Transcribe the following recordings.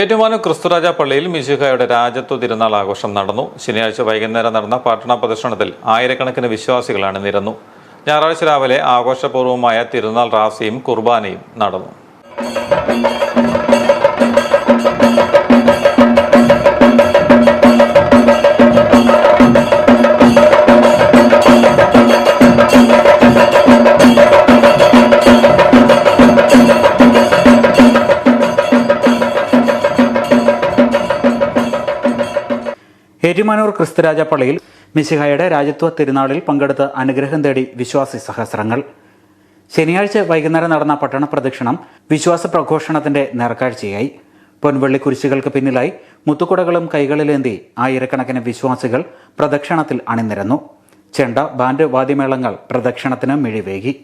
ഏറ്റുമാനൂർ ക്രിസ്തുരാജ പള്ളിയിൽ മിശിഹയുടെ രാജ്യത്വ തിരുനാൾ ആഘോഷം നടന്നു. ശനിയാഴ്ച വൈകുന്നേരം നടന്ന പട്ടണ പ്രദർശനത്തിൽ ആയിരക്കണക്കിന് വിശ്വാസികളാണ് നിരന്നു. ഞായറാഴ്ച രാവിലെ ആഘോഷപൂർവമായ തിരുനാൾ റാസിയും കുർബാനയും നടന്നു. ഏറ്റുമാനൂർ ക്രിസ്തുരാജ പള്ളിയിൽ മിശിഹായുടെ രാജ്യത്വ തിരുനാളിൽ പങ്കെടുത്ത് അനുഗ്രഹം തേടി വിശ്വാസി സഹസ്രങ്ങൾ. ശനിയാഴ്ച വൈകുന്നേരം നടന്ന പട്ടണ പ്രദക്ഷിണം വിശ്വാസ പ്രഘോഷണത്തിന്റെ നേർക്കാഴ്ചയായി. പൊൻവെള്ളി കുരിശുകൾക്ക് പിന്നിലായി മുത്തുകുടകളും കൈകളിലേന്തി ആയിരക്കണക്കിന് വിശ്വാസികൾ പ്രദക്ഷിണത്തിൽ അണിനിരന്നു. ചെണ്ട ബാൻഡ് വാദ്യമേളങ്ങൾ പ്രദക്ഷിണത്തിന് മിഴിവേകി.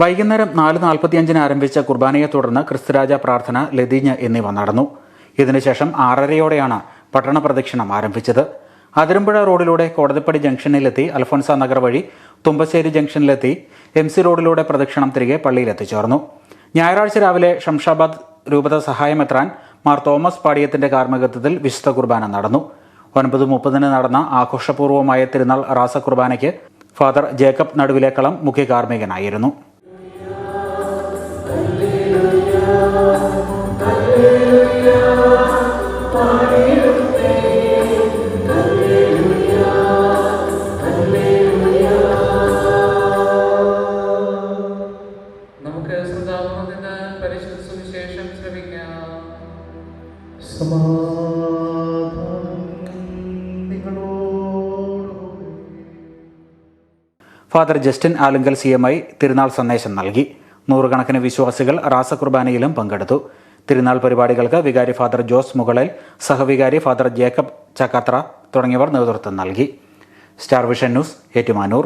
വൈകുന്നേരം നാല് നാൽപ്പത്തിയഞ്ചിന് ആരംഭിച്ച കുർബാനയെ തുടർന്ന് ക്രിസ്തുരാജ പ്രാർത്ഥന ലതീഞ്ഞ് എന്നിവ നടന്നു. ഇതിനുശേഷം ആറരയോടെയാണ് പട്ടണ പ്രദക്ഷിണം ആരംഭിച്ചത്. അതിരമ്പുഴ റോഡിലൂടെ കോടതിപ്പടി ജംഗ്ഷനിലെത്തി അൽഫോൻസ നഗർ വഴി തുമ്പശ്ശേരി ജംഗ്ഷനിലെത്തി എം സി റോഡിലൂടെ പ്രദക്ഷിണം തിരികെ പള്ളിയിലെത്തിച്ചേർന്നു. ഞായറാഴ്ച രാവിലെ ഷംഷാബാദ് രൂപത സഹായമെത്രാൻ മാർ തോമസ് പാടിയത്തിന്റെ കാർമ്മികത്വത്തിൽ വിശുദ്ധ കുർബാന നടന്നു. ഒൻപത് മുപ്പതിന് നടന്ന ആഘോഷപൂർവമായ തിരുനാൾ റാസ കുർബാനയ്ക്ക് ഫാദർ ജേക്കബ് നടുവിലേക്കളം മുഖ്യ കാർമ്മികനായിരുന്നു father Justin Alunkal C M I തിരുനാൾ സന്ദേശം നൽകി. നൂറുകണക്കിന് വിശ്വാസികൾ റാസ കുർബാനയിലും പങ്കെടുത്തു. തിരുനാൾ പരിപാടികൾക്ക് വികാരി ഫാദർ ജോസ് മുകളൽ സഹവികാരി ഫാദർ ജേക്കബ് ചക്കാത്ര തുടങ്ങിയവർ നേതൃത്വം നൽകി. Star vision news Ettumanoor.